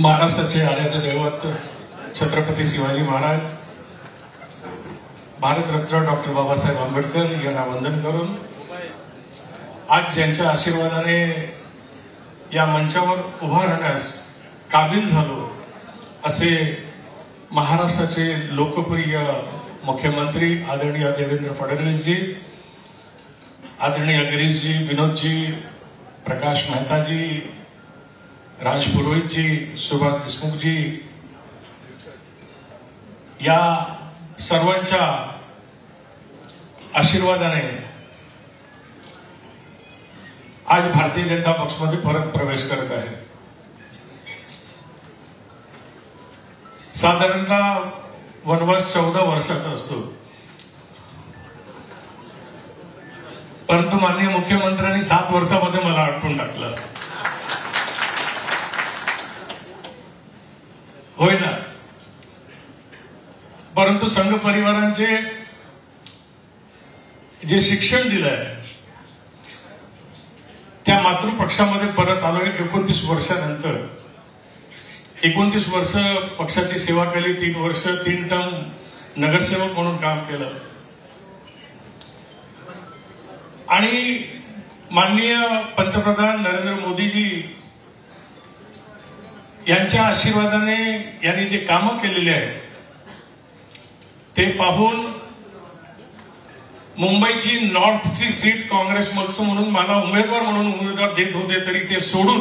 महाराष्ट्राचे आराध्य दैवत छत्रपती शिवाजी महाराज भारतरत्न डॉक्टर बाबासाहेब आंबेडकर यांना वंदन करून आज ज्यांच्या आशीर्वादाने या मंचावर उभा राहण्यास काबिल झालो असे महाराष्ट्राचे लोकप्रिय मुख्यमंत्री आदरणीय देवेंद्र फडणवीसजी आदरणीय गिरीशजी विनोदजी प्रकाश मेहताजी राज पुरोहितजी सुभाष देशमुखजी या सर्वांच्या आशीर्वादाने आज भारतीय जनता पक्षमध्ये परत प्रवेश करत आहे. साधारणतः वनवास चौदा वर्षाचा असतो. परंतु माननीय मुख्यमंत्र्यांनी सात वर्षामध्ये मला आटपून टाकलं. होय ना. परंतु संघ परिवारांचे जे शिक्षण दिलंय त्या मातृपक्षामध्ये परत आलोय एकोणतीस वर्षानंतर. एकोणतीस वर्ष पक्षाची सेवा केली तीन वर्ष तीन टर्म नगरसेवक म्हणून काम केलं. आणि माननीय पंतप्रधान नरेंद्र मोदीजी यांच्या आशीर्वादाने यांनी जे कामं केलेली आहेत ते पाहून मुंबईची नॉर्थची सीट काँग्रेस मत्स म्हणून मला उमेदवार म्हणून उमेदवार देत होते तरी ते सोडून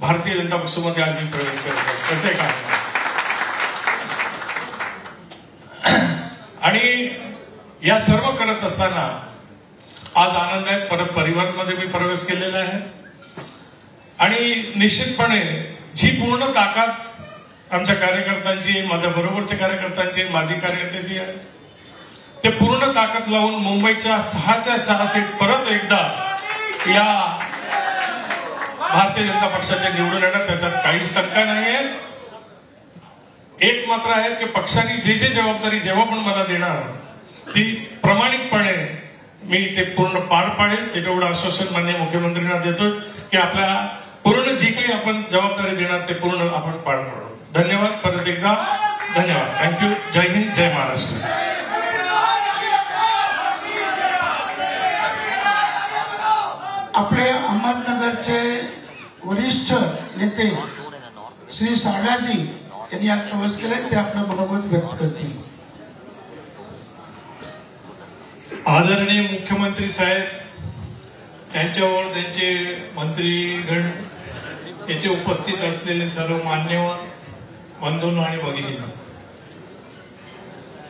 भारतीय जनता पक्षामध्ये आज मी प्रवेश करत आहे. कसे काय आणि या सर्व करत असताना आज आनंद आहे परत परिवारमध्ये मी प्रवेश केलेला आहे. आणि निश्चितपणे जी पूर्ण ताकद आमच्या कार्यकर्त्यांची माझ्या बरोबरच्या कार्यकर्त्यांची माझी कार्यकर्त्याची आहे. ते पूर्ण ताकद लावून मुंबईच्या सहाच्या सहा सीट परत एकदा या भारतीय जनता पक्षाच्या निवडून येणार त्याच्यात काही शंका नाहीये. एक मात्र आहे की पक्षाने जे जे जबाबदारी जेव्हा पण मला देणार ती प्रामाणिकपणे मी ते पूर्ण पार पाडेल. ते तेवढं आश्वासन मान्य मुख्यमंत्र्यांना देतो की आपल्या पूर्ण जी काही आपण जबाबदारी देणार ते पूर्ण आपण पार पाडू. धन्यवाद. परत एकदा. धन्यवाद. थँक्यू जय हिंद जय महाराष्ट्र. आपले अहमदनगरचे वरिष्ठ नेते श्री साडाजी यांनी आज प्रवेश केलाय ते आपलं मनोगत व्यक्त करतील. आदरणीय मुख्यमंत्री साहेब त्यांच्यावर त्यांचे मंत्रीगण येथे उपस्थित असलेले सर्व मान्यवर बंधून आणि भगिनी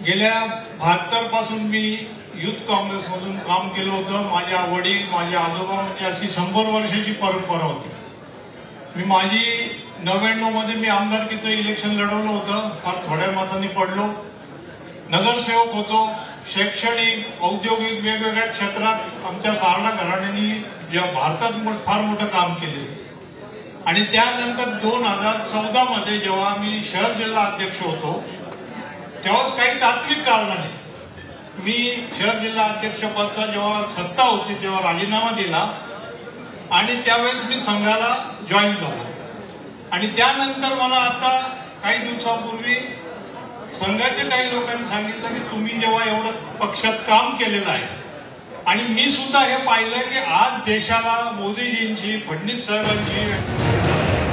गेल्या बहात्तरपासून मी युथ काँग्रेसमधून काम केलं होतं. माझ्या वडील माझे आजोबा म्हणजे अशी शंभर वर्षाची परंपरा होती. मी माझी नव्याण्णवमध्ये मी आमदारकीचं इलेक्शन लढवलं होतं. फार थोड्या मतांनी पडलो. नगरसेवक होतो. शैक्षणिक औद्योगिक वेगवेगळ्या क्षेत्रात आमच्या सारडा घराण्यांनी जेव्हा भारतात फार मोठं काम केलेलं आणि त्यानंतर दोन हजार चौदा मध्ये जेव्हा मी शहर जिल्हा अध्यक्ष होतो तेव्हाच काही तात्विक कारणाने मी शहर जिल्हा अध्यक्षपदचा जेव्हा सत्ता होती तेव्हा राजीनामा दिला आणि त्यावेळेस मी संघाला जॉईन झालो. आणि त्यानंतर मला आता काही दिवसापूर्वी संघाच्या काही लोकांनी सांगितलं की तुम्ही जेव्हा एवढं पक्षात काम केलेलं आहे आणि मी सुद्धा हे पाहिलं की आज देशाला मोदीजींची फडणवीस साहेबांची